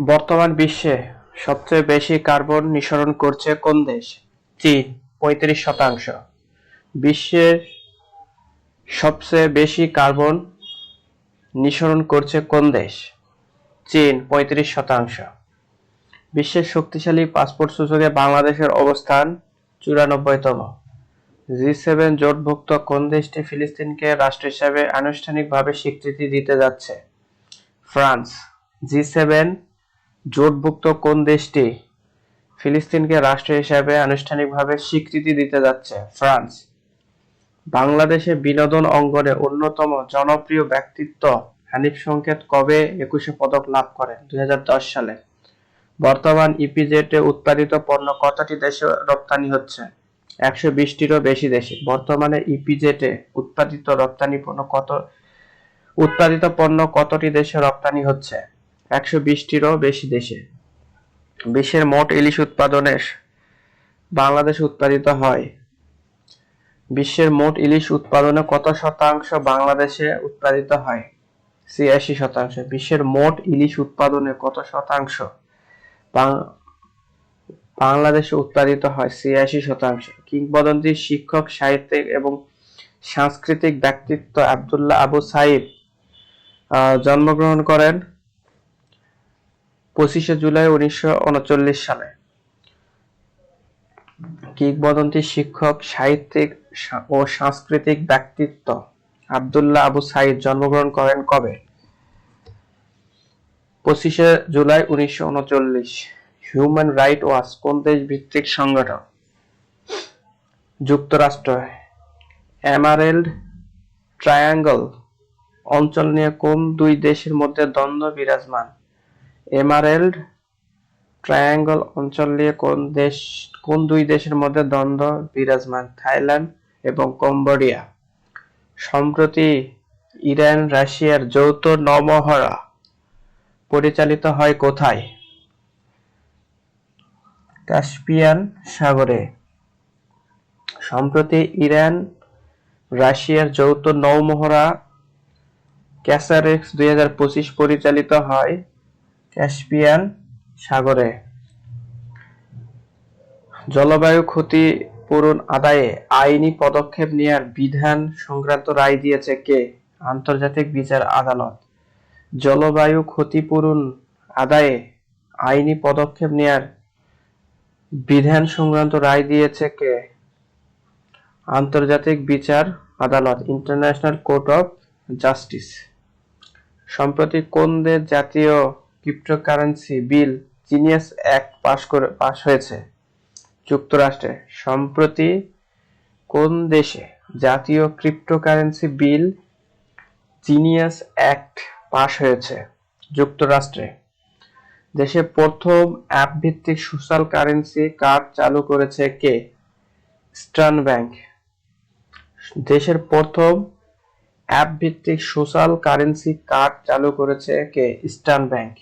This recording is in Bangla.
বর্তমান বিশ্বে সবচেয়ে বেশি কার্বন নিঃসরণ করছে কোন দেশ? চীন, পঁয়ত্রিশ শতাংশ। বিশ্বের সবচেয়ে বেশি কার্বন নিঃসরণ করছে কোন দেশ? চীন, পঁয়ত্রিশ শতাংশ। বিশ্বের শক্তিশালী পাসপোর্ট সূচকে বাংলাদেশের অবস্থান চুরানব্বইতম। জি সেভেন জোটভুক্ত কোন দেশটি ফিলিস্তিনকে রাষ্ট্র হিসাবে আনুষ্ঠানিকভাবে স্বীকৃতি দিতে যাচ্ছে? ফ্রান্স। জি সেভেন জোটভুক্ত কোন দেশটি ফিলিস্তিনকে রাষ্ট্র হিসাবে আনুষ্ঠানিকভাবে স্বীকৃতি দিতে যাচ্ছে? ফ্রান্স। বাংলাদেশে বিনোদন অঙ্গনে অন্যতম জনপ্রিয় ব্যক্তিত্ব হানিফ সংকেত কবে একুশে পদক লাভ করেন দুই সালে। বর্তমান ইপিজেটে উৎপাদিত পণ্য কতটি দেশে রপ্তানি হচ্ছে? একশো বিশটিরও বেশি দেশে। বর্তমানে ইপিজেটে উৎপাদিত রপ্তানি পণ্য কত উৎপাদিত পণ্য কতটি দেশে রপ্তানি হচ্ছে? একশো বিশটিরও বেশি দেশে। বিশ্বের মোট ইলিশ উৎপাদনের বাংলাদেশ উৎপাদিত হয়। বিশ্বের মোট ইলিশ উৎপাদনে কত শতাংশ বাংলাদেশে উৎপাদিত হয়? ছিয়াশি শতাংশ। বিশ্বের মোট ইলিশ উৎপাদনে কত শতাংশ বাংলাদেশে উৎপাদিত হয়? ছিয়াশি শতাংশ। কিংবদন্তি শিক্ষক, সাহিত্যিক এবং সাংস্কৃতিক ব্যক্তিত্ব আব্দুল্লাহ আবু সাইদ জন্মগ্রহণ করেন পঁচিশে জুলাই উনিশশো উনচল্লিশ সালে। কিংবদন্তি শিক্ষক, সাহিত্যিক ও সাংস্কৃতিক ব্যক্তিত্ব আব্দুল্লাহ আবু সাইদ জন্মগ্রহণ করেন কবে? পঁচিশে জুলাই উনিশশো উনচল্লিশ, হিউম্যান রাইট ওয়াচ, কোন দেশ ভিত্তিক সংগঠন? যুক্তরাষ্ট্র, এমারেল্ড ট্রায়াঙ্গল, অঞ্চল নিয়ে কোন দুই দেশের মধ্যে দ্বন্দ্ব বিরাজমান? এমারেল্ড ট্রায়াঙ্গল অঞ্চল নিয়ে কোন দেশ, কোন দুই দেশের মধ্যে দ্বন্দ্ব বিরাজমান? থাইল্যান্ড এবং কম্বোডিয়া। সম্প্রতি ইরান, রাশিয়ার যৌথ নমহড়া পরিচালিত হয় কোথায়? কাস্পিয়ান সাগরে। সম্প্রতি ইরান, রাশিয়ার যৌথ নৌমহড়া ক্যাসারেক্স দুই হাজার পঁচিশ পরিচালিত হয়। ক্যাস্পিয়ান সাগরে। জলবায়ু ক্ষতিপূরণ আদায়ে আইনি পদক্ষেপ নেয়ার বিধান সংক্রান্ত রায় দিয়েছে কে? আন্তর্জাতিক বিচার আদালত। জলবায়ু ক্ষতিপূরণ আদায়ে আইনি পদক্ষেপ নেয়ার বিধান সংক্রান্ত রায় দিয়েছে কে? আন্তর্জাতিক বিচার আদালত, ইন্টারন্যাশনাল কোর্ট অফ জাস্টিস। সম্প্রতি কোন দেশ জাতীয় cryptocurrency bill genius act pass করে পাশ হয়েছে। যুক্তরাষ্ট্রে, সম্প্রতি কোন দেশে জাতীয় cryptocurrency bill genius act pass হয়েছে? যুক্তরাষ্ট্রে। দেশে প্রথম অ্যাপ ভিত্তিক সোশ্যাল কারেন্সি কার্ড চালু করেছে কে? স্টার্ন ব্যাংক দেশের প্রথম অ্যাপ ভিত্তিক সোশ্যাল কারেন্সি কার্ড চালু করেছে কে? Eastern bank